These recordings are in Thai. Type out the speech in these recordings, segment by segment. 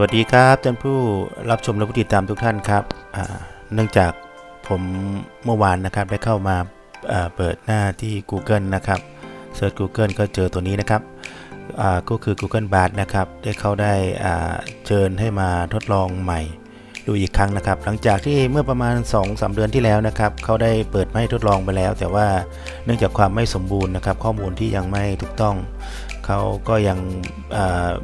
วัสดีครับท่านผู้รับชมและผู้ติดตามทุกท่านครับเนื่องจากผมเมื่อวานนะครับได้เข้ามาาเปิดหน้าที่ Google นะครับเซิร์ช Google ก็เจอตัวนี้นะครับก็คือ Google Bard นะครับได้เขาได้เชิญให้มาทดลองใหม่ดูอีกครั้งนะครับ หลังจากที่เมื่อประมาณ 2-3 เดือนที่แล้วนะครับเขาได้เปิดให้ทดลองไปแล้ว แต่ว่าเนื่องจากความไม่สมบูรณ์นะครับ ข้อมูลที่ยังไม่ถูกต้อง เขาก็ยัง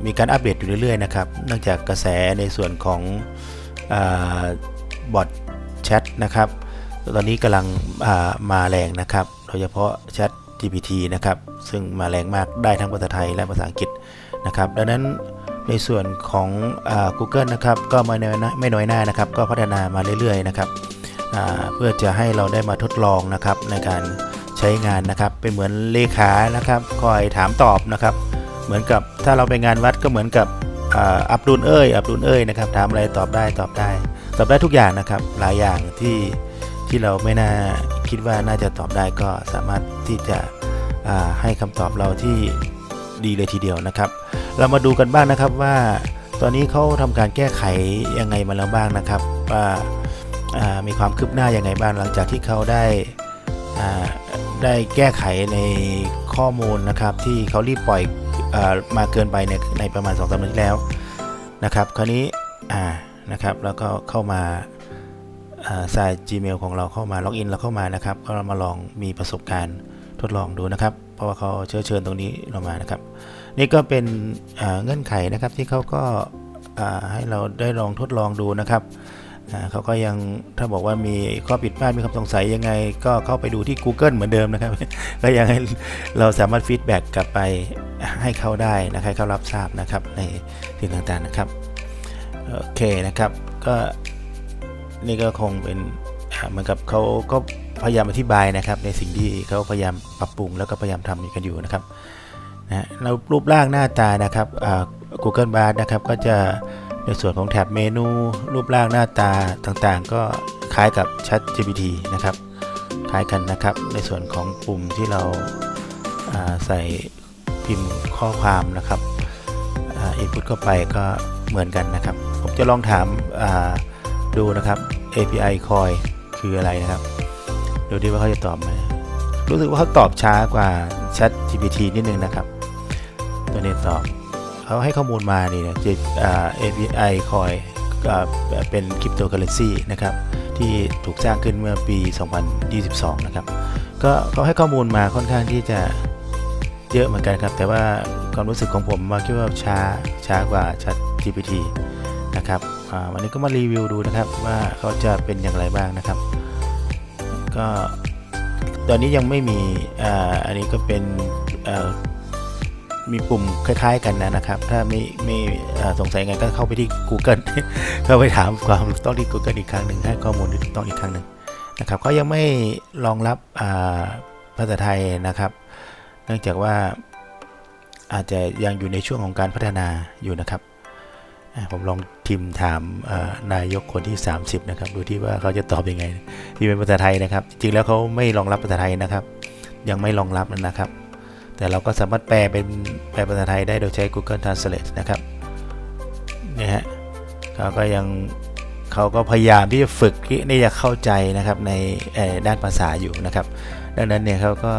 มีการอัปเดตอยู่เรื่อยๆนะครับเนื่องจากกระแสในส่วนของบอทแชทนะครับ ตอนนี้กำลังามาแรงนะครับโดยเฉพาะแชท GPT นะครับ ซึ่งมาแรงมากได้ทั้งภาษาไทยและภาษาอังกฤษนะครับ ดังนั้นในส่วนของอ Google นะครับก็ไม่น้อยหน้าไม่น้อยหน้านะครับ ก็พัฒนามาเรื่อยๆนะครับเพื่อจะให้เราได้มาทดลองนะครับในการใช้งานนะครับ เป็นเหมือนเลขานะครับ คอยถามตอบนะครับ เหมือนกับถ้าเราไปงานวัดก็เหมือนกับอับดุลเอ้ยอับดุลเอ้ยนะครับถามอะไรตอบได้ตอบได้ ตอบได้ทุกอย่างนะครับ หลายอย่างที่ที่เราไม่น่าคิดว่าน่าจะตอบได้ก็สามารถที่จะให้คำตอบเราที่ดีเลยทีเดียวนะครับ เรามาดูกันบ้างนะครับว่าตอนนี้เขาทำการแก้ไขยังไงมาแล้วบ้างนะครับว่ามีความคืบหน้ายังไงบ้างหลังจากที่เขาได้อ่า ได้แก้ไขในข้อมูลนะครับ ที่เขารีบปล่อยอมาเกินไปในในประมาณ2อสเดือนที่แล้วนะครับ คราวนี้อ่านะครับแล้วก็เข้ามาอ่าใส่ Gmail ของเราเข้ามาล็อกอินเราเข้ามานะครับก็เรามาลองมีประสบการณ์ทดลองดูนะครับ เพราะว่าเขาเชิญเชิญตรงนี้เรามานะครับ นี่ก็เป็นเงื่อนไขนะครับที่เขาก็ให้เราได้ลองทดลองดูนะครับ เขาก็ยังถ้าบอกว่ามีข้อผิดพลาดมีคำสงสัยยังไง ก็เข้าไปดูที่ Google เหมือนเดิมนะครับ ก็ยังให้เราสามารถฟีดแบ็กกลับไปให้เขาได้นะครับให้เขารับทราบนะครับในสิ่งต่างๆนะครับโอเคนะครับก็นี่ก็คงเป็นเหมือนกับเขาก็พยายามอธิบายนะครับในสิ่งที่เขาพยายามปรับปรุงแล้วก็พยายามทำกันอยู่นะครับนะแล้วรูปร่างหน้าตานะครับ Google Bar นะครับก็จะ ในส่วนของแท็บเมนู รูปร่างหน้าตาต่างๆ ก็คล้ายกับ Chat GPT นะครับ คล้ายกันนะครับ ในส่วนของปุ่มที่เราาใส่พิมพ์ข้อความนะครับอินพุตเข้าไปก็เหมือนกันนะครับ ผมจะลองถามาดูนะครับ API Coin คืออะไรนะครับ ดูดิว่าเขาจะตอบไหมรู้สึกว่าเขาตอบช้ากว่า Chat GPT นิดนึงนะครับ ตัวนี้ตอบ เขาให้ข้อมูลมานี่นะจะ API คอยเป็นคริปโตเคอเรนซีนะครับที่ถูกสร้างขึ้นเมื่อปี 2022 นะครับ ก็เขาให้ข้อมูลมาค่อนข้างที่จะเยอะเหมือนกันครับ แต่ว่าความรู้สึกของผมมาคิดว่าช้าช้ากว่า Chat GPT นะครับวันนี้ก็มารีวิวดูนะครับว่าเขาจะเป็นอย่างไรบ้างนะครับ ก็ตอนนี้ยังไม่มีอ,อันนี้ก็เป็น มีปุ่มคล้ายๆกันนะนะครับ ถ้าไม่ไม่สงสัยไงก็เข้าไปที่ Google เข้าไปถามความถูกต้องที่ Google อีกครั้งหนึ่งให้ข้อมูลที่ถูกต้องอีกครั้งหนึ่งนะครับเขายังไม่รองรับภาษาไทยนะครับ เนื่องจากว่าอาจจะยังอยู่ในช่วงของการพัฒนาอยู่นะครับ ผมลองทิมถามนายกคนที่ 30 นะครับ ดูที่ว่าเขาจะตอบยังไงที่เป็นภาษาไทยนะครับ จริงๆแล้วเขาไม่รองรับภาษาไทยนะครับ ยังไม่รองรับนะครับ แต่เราก็สามารถแปลเป็นแปลภาษาไทยได้โดยใช้ Google Translate นะครับเนี่ยฮะเขาก็ยังเขาก็พยายามที่จะฝึกที่นี่จะเข้าใจนะครับในด้านภาษาอยู่นะครับ ดังนั้นเนี่ยเขาก็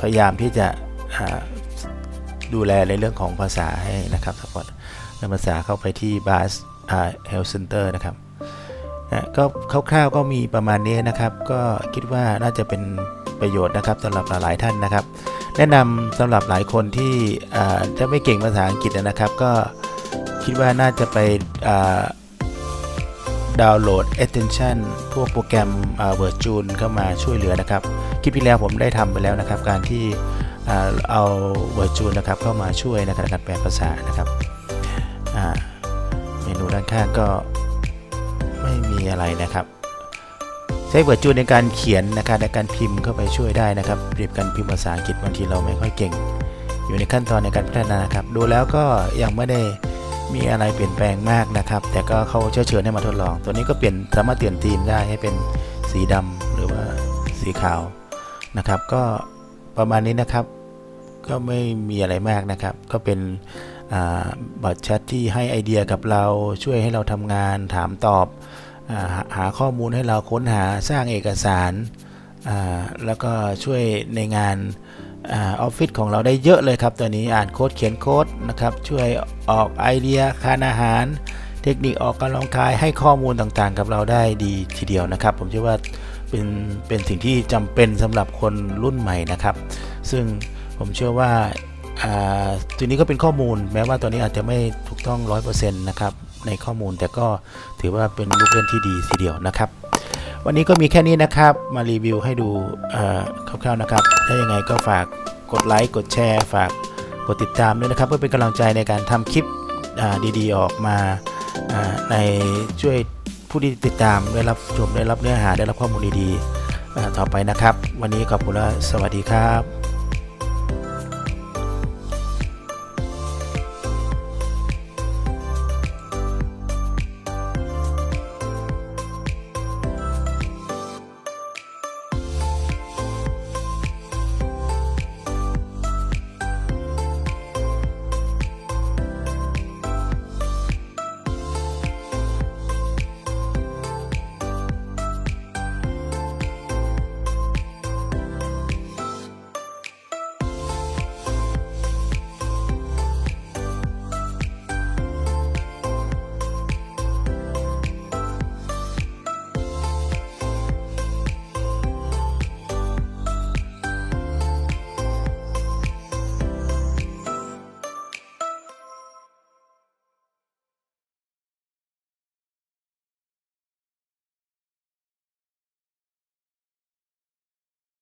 พยายามที่จะดูแลในเรื่องของภาษาให้นะครับสปอร์ตเรื่องภาษาเข้าไปที่ Bas อ่า Health Center นะครับก็คร่าวๆก็มีประมาณนี้นะครับ ก็คิดว่าน่าจะเป็น ประโยชน์นะครับสำหรับหลายๆท่านนะครับ แนะนำสำหรับหลายคนที่อ่าจะไม่เก่งภาษาอังกฤษนะครับ ก็คิดว่าน่าจะไปดาวน์โหลด Attention พวกโปรแกรม Virtual เข้ามาช่วยเหลือนะครับ คลิปที่แล้วผมได้ทำไปแล้วนะครับ การที่อ่าเอา Virtual นะครับเข้ามาช่วยในการแปลภาษานะครับเมนูด้านข้างก็ไม่มีอะไรนะครับ ใช้เวิร์จูนในการเขียนนะครับในการพิมพ์เข้าไปช่วยได้นะครับเรียบกันพิมพ์ภาษาอังกฤษบางทีเราไม่ค่อยเก่ง อยู่ในขั้นตอนในการพัฒนานครับดูแล้วก็ยังไม่ได้มีอะไรเปลี่ยนแปลงมากนะครับ แต่ก็เขาเชิญเชิญให้มาทดลอง ตัวนี้ก็เปลี่ยนสามารถเปลี่ยนธีมได้ให้เป็นสีดำหรือว่าสีขาวนะครับ ก็ประมาณนี้นะครับ ก็ไม่มีอะไรมากนะครับ ก็เป็นอบอทแชทที่ให้ไอเดียกับเราช่วยให้เราทำงานถามตอบ หาข้อมูลให้เราค้นหาสร้างเอกสาร แล้วก็ช่วยในงานออฟฟิศของเราได้เยอะเลยครับตัวนี้อ่านโค้ดเขียนโค้ดนะครับช่วยออกไอเดียคานอาหาร เทคนิคออกกำลังกายให้ข้อมูลต่างๆ กับเราได้ดีทีเดียวนะครับ ผมเชื่อว่าเป็นเป็นสิ่งที่จำเป็นสำหรับคนรุ่นใหม่นะครับ ซึ่งผมเชื่อว่าอ่าตัวนี้ก็เป็นข้อมูลแม้ว่าตัวนี้อาจจะไม่ถูกต้อง 100%นะครับ ในข้อมูล แต่ก็ถือว่าเป็นลูกเล่นที่ดีทีเดียวนะครับ วันนี้ก็มีแค่นี้นะครับมารีวิวให้ดูคร่าวๆนะครับถ้ายังไงก็ฝากกดไลค์กดแชร์ฝากกดติดตามด้วยนะครับ เพื่อเป็นกำลังใจในการทำคลิปดีๆ ออกมาาในช่วยผู้ที่ติดตามได้รับชมได้รับเนื้อหาได้รับข้อมูลดีๆต่อไปนะครับ วันนี้ขอบคุณและสวัสดีครับ